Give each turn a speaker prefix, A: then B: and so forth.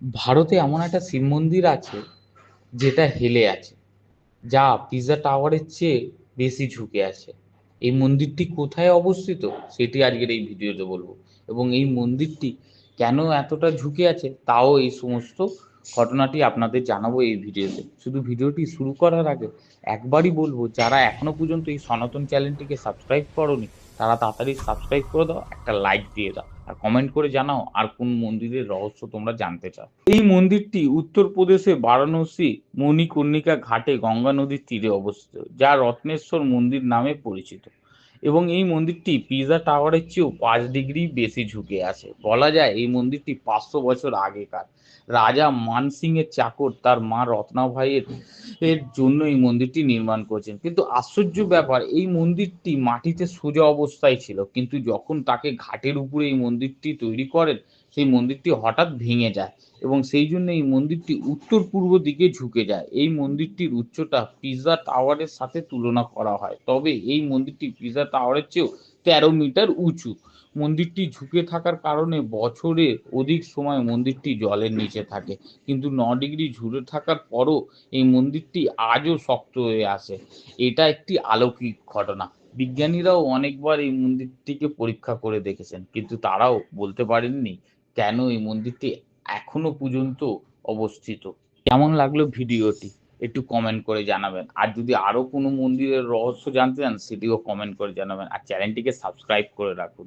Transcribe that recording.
A: ভারতে এমন একটা শিব মন্দির আছে যেটা হেলে আছে। যা পিজা টাওয়ারের চেয়ে বেশি ঝুঁকে আছে। এই মন্দিরটি কোথায় অবস্থিত সেটি আজকের এই ভিডিওতে বলব। এবং এই মন্দিরটি কেন এতটা ঝুঁকে আছে তাও এই সমস্ত ঘটনাটি আপনাদের জানাব এই ভিডিওতে। শুধু ভিডিওটি শুরু করার আগে একবারই বলব, যারা এখনও পর্যন্ত এই সনাতন চ্যানেলটিকে সাবস্ক্রাইব করনি, তারা তাড়াতাড়ি সাবস্ক্রাইব করে দাও, একটা লাইক দিয়ে দাও। আর কমেন্ট করে জানাও আর কোন মন্দিরের রহস্য তোমরা জানতে চাও। এই মন্দিরটি উত্তরপ্রদেশে বারাণসী মণিকর্ণিকা ঘাটে গঙ্গা নদীর তীরে অবস্থিত, যা রত্নেশ্বর মন্দির নামে পরিচিত। এবং এই মন্দিরটি পিজা টাওয়ারের চেয়েও পাঁচ ডিগ্রি বেশি ঝুঁকে আছে। বলা যায় এই মন্দিরটি পাঁচশো বছর আগেকার। রাজা মান সিং এর চাকর, তার মা রত্নাভাইয়ের এর জন্য এই মন্দিরটি নির্মাণ করেছেন। কিন্তু আশ্চর্য ব্যাপার, এই মন্দিরটি মাটিতে সোজা অবস্থায় ছিল। কিন্তু যখন তাকে ঘাটের উপরে এই মন্দিরটি তৈরি করেন, সেই মন্দিরটি হঠাৎ ভেঙে যায় এবং সেই জন্য এই মন্দিরটি উত্তর পূর্ব দিকে ঝুঁকে যায়। এই মন্দিরটির উচ্চতা পিজা টাওয়ারের সাথে তুলনা করা হয়। তবে এই মন্দিরটি পিজা টাওয়ারের চেয়েও তেরো মিটার উঁচু। মন্দিরটি ঝুঁকে থাকার কারণে বছরে অধিক সময় মন্দিরটি জলের নিচে থাকে। কিন্তু ন ডিগ্রি ঝুলে থাকার পরও এই মন্দিরটি আজও শক্ত হয়ে আসে। এটা একটি আলৌকিক ঘটনা। বিজ্ঞানীরাও অনেকবার এই মন্দিরটিকে পরীক্ষা করে দেখেছেন, কিন্তু তারাও বলতে পারেননি কেন এই মন্দিরটি এখনও পর্যন্ত অবস্থিত। কেমন লাগল ভিডিওটি? একটু কমেন্ট করে জানাবেন। আর যদি আরও কোনো মন্দিরের রহস্য জানতে চান, সেটিও কমেন্ট করে জানাবেন। আর চ্যানেলটিকে সাবস্ক্রাইব করে রাখুন।